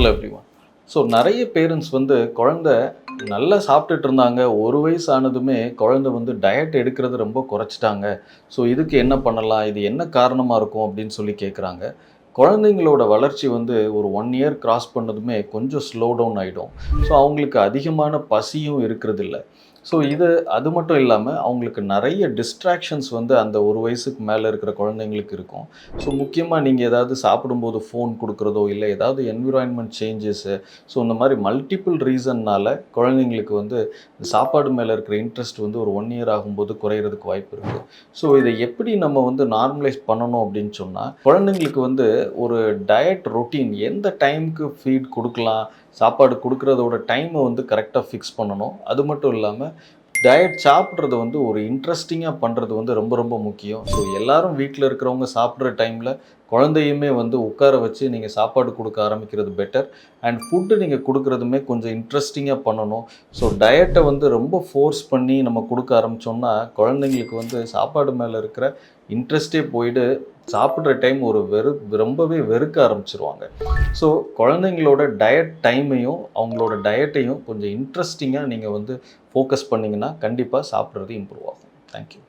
Hello everyone so நிறைய parents வந்து குழந்த நல்லா சாப்பிட்டுட்டு இருந்தாங்க. ஒரு வயசு ஆனதுமே குழந்தை வந்து டயட் எடுக்கிறது ரொம்ப குறைச்சிட்டாங்க. ஸோ இதுக்கு என்ன பண்ணலாம்? இது என்ன காரணமாக இருக்கும் அப்படின்னு சொல்லி கேட்குறாங்க குழந்தைங்களோட வளர்ச்சி வந்து ஒரு ஒன் இயர் கிராஸ் பண்ணதுமே கொஞ்சம் ஸ்லோ டவுன் ஆகிடும் ஸோ அவங்களுக்கு அதிகமான பசியும் இருக்கிறதில்ல. ஸோ இது அது மட்டும் இல்லாமல் அவங்களுக்கு நிறைய டிஸ்ட்ராக்ஷன்ஸ் வந்து அந்த ஒரு வயசுக்கு மேலே இருக்கிற குழந்தைங்களுக்கு இருக்கும். ஸோ முக்கியமாக நீங்கள் ஏதாவது சாப்பிடும்போது ஃபோன் கொடுக்குறதோ இல்லை ஏதாவது என்விரான்மெண்ட் சேஞ்சஸ்ஸு ஸோ இந்த மாதிரி மல்டிபிள் ரீசன்னால் குழந்தைங்களுக்கு வந்து சாப்பாடு மேலே இருக்கிற இன்ட்ரெஸ்ட் வந்து ஒரு ஒன் இயர் ஆகும்போது குறையிறதுக்கு வாய்ப்பு இருக்குது ஸோ இதை எப்படி நம்ம வந்து நார்மலைஸ் பண்ணணும் அப்படின்னு சொன்னால் குழந்தைங்களுக்கு வந்து ஒரு டயட் ரொட்டீன் எந்த டைமுக்கு ஃபீட் கொடுக்கலாம் சாப்பாடு கொடுக்குறதோட டைமை வந்து கரெக்டாக ஃபிக்ஸ் பண்ணணும். அது மட்டும் இல்லாமல் டயட் சாப்பிட்றது வந்து ஒரு இன்ட்ரெஸ்டிங்காக பண்ணுறது வந்து ரொம்ப ரொம்ப முக்கியம். ஸோ எல்லாரும் வீட்டில் இருக்கிறவங்க சாப்பிட்ற டைமில் குழந்தையுமே வந்து உட்கார வச்சு நீங்கள் சாப்பாடு கொடுக்க ஆரம்பிக்கிறது பெட்டர் அண்ட் ஃபுட்டு நீங்கள் கொடுக்குறதுமே கொஞ்சம் இன்ட்ரெஸ்டிங்காக பண்ணணும். ஸோ டயட்டை வந்து ரொம்ப ஃபோர்ஸ் பண்ணி நம்ம கொடுக்க ஆரம்பித்தோம்னா குழந்தைங்களுக்கு வந்து சாப்பாடு மேலே இருக்கிற இன்ட்ரெஸ்டே போயிட்டு சாப்பிட்ற டைம் ஒரு வெறு ரொம்பவே வெறுக்க ஆரம்பிச்சிருவாங்க. ஸோ குழந்தைங்களோட டயட் டைமையும் அவங்களோட டயட்டையும் கொஞ்சம் இன்ட்ரெஸ்டிங்காக நீங்கள் வந்து ஃபோக்கஸ் பண்ணிங்கன்னா கண்டிப்பாக சாப்பிட்றது இம்ப்ரூவ் ஆகும். தேங்க்யூ